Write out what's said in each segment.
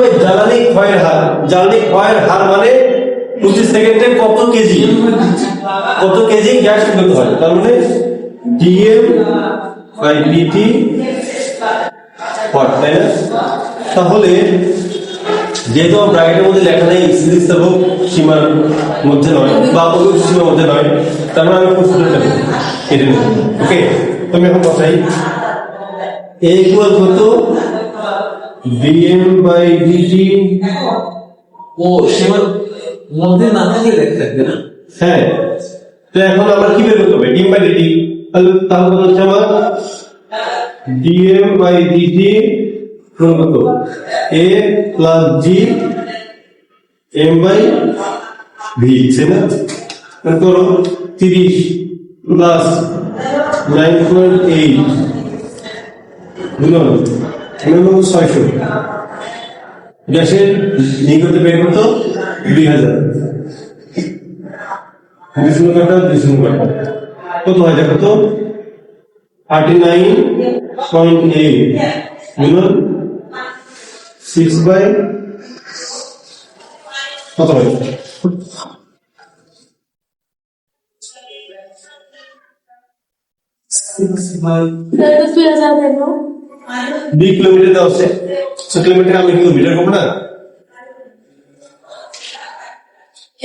হবে জ্বালানি ক্ষয়ের হার। জ্বালানি ক্ষয়ের হার মানে প্রতি সেকেন্ডে কত কেজি? কত কেজি গ্যাস বের হয়? তার মানে ডিএম বাই ডিটি তাহলে যেহেতু আমার ব্র্যাকেটের মধ্যে লেখা নেই সীমার মধ্যে নয়, বা অপরিক সীমার মধ্যে নয়, তার মানে আমি প্রশ্ন কেটে নেব। ওকে তুমি এখন কথাই এ ইকুয়াল কত? ডিএম বাই ডিটি ও সীমার মধ্যে না থাকলে দেখতে থাকবে না? হ্যাঁ। তো এখন আমার কি বের করতে হবে? বাই ডিটি তাহলে তাহলে হচ্ছে আমার। ডিএম বাই ডিটি কত A plus G M by V তাই না? করো তিরিশ প্লাস নাইন পয়েন্ট এইট। গুণন ছয়শো। গ্যাসের নিগত বের করতো দুই হাজার। কাটা ডিসেম্বর কাটা কত হয় দেখো থার্টি নাইন পয়েন্ট এইট গুণন সিক্স বাই কত হয়? তাহলে তো তুই হাজার দুই কিলোমিটার দেওয়া আছে। ছয় কিলোমিটার আমি কিলোমিটার করব না।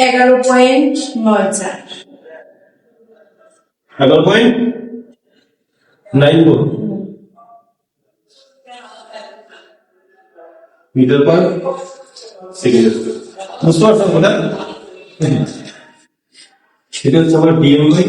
এগারো পয়েন্ট নয় চার। এগারো point nine four metre per second. বুঝতে পারছ কথা? এটা হচ্ছে আমার ডিএম বাই